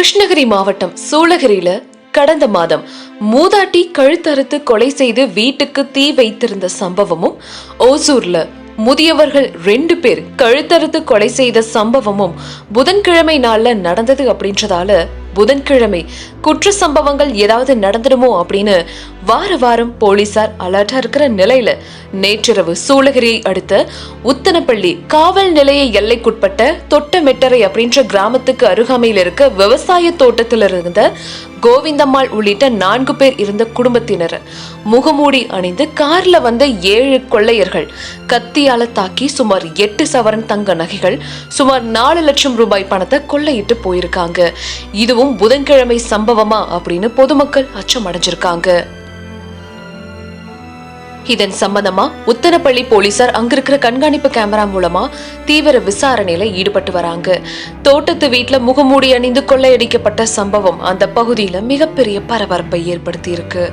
கிருஷ்ணகிரி மாவட்டம் சூளகிரியில கடந்த மாதம் மூதாட்டி கழுத்தறுத்து கொலை செய்து வீட்டுக்கு தீ வைத்திருந்த சம்பவமும் ஓசூர்ல முதியவர்கள் ரெண்டு பேர் கழுத்தறுத்து கொலை செய்த சம்பவமும் புதன்கிழமை நாள்ல நடந்தது அப்படின்றதால புதன்கிழமை குற்ற சம்பவங்கள் ஏதாவது நடந்துடுமோ அப்படின்னு வார வாரம் போலீசார் அலர்ட்டா இருக்கிற நிலையில நேற்றிரவு சூளகிரியை அடுத்த உத்தனப்பள்ளி காவல் நிலைய எல்லைக்குட்பட்ட தொட்டமெட்டரை அப்படின்ற கிராமத்துக்கு அருகாமையில் இருக்க விவசாய தோட்டத்தில் இருந்த கோவிந்தம்மாள் உள்ளிட்ட நான்கு பேர் இருந்த குடும்பத்தினர் முகமூடி அணிந்து கார்ல வந்த ஏழு கொள்ளையர்கள் கத்தியால தாக்கி சுமார் எட்டு சவரன் தங்க நகைகள் சுமார் நாலு லட்சம் ரூபாய் பணத்தை கொள்ளையிட்டு போயிருக்காங்க. இது இதுவும் புதன்கிழமை சம்பவமா அப்படின்னு பொதுமக்கள் அச்சம் அடைஞ்சிருக்காங்க இதன் சம்பந்தமா உத்தரப்பள்ளி போலீசார் அங்கிருக்கிற கண்காணிப்பு கேமரா மூலமா தீவிர விசாரணையில ஈடுபட்டு வராங்க. தோட்டத்து வீட்டுல முகமூடி அணிந்து கொள்ளையடிக்கப்பட்ட சம்பவம் அந்த பகுதியில மிகப்பெரிய பரபரப்பை ஏற்படுத்தி இருக்கு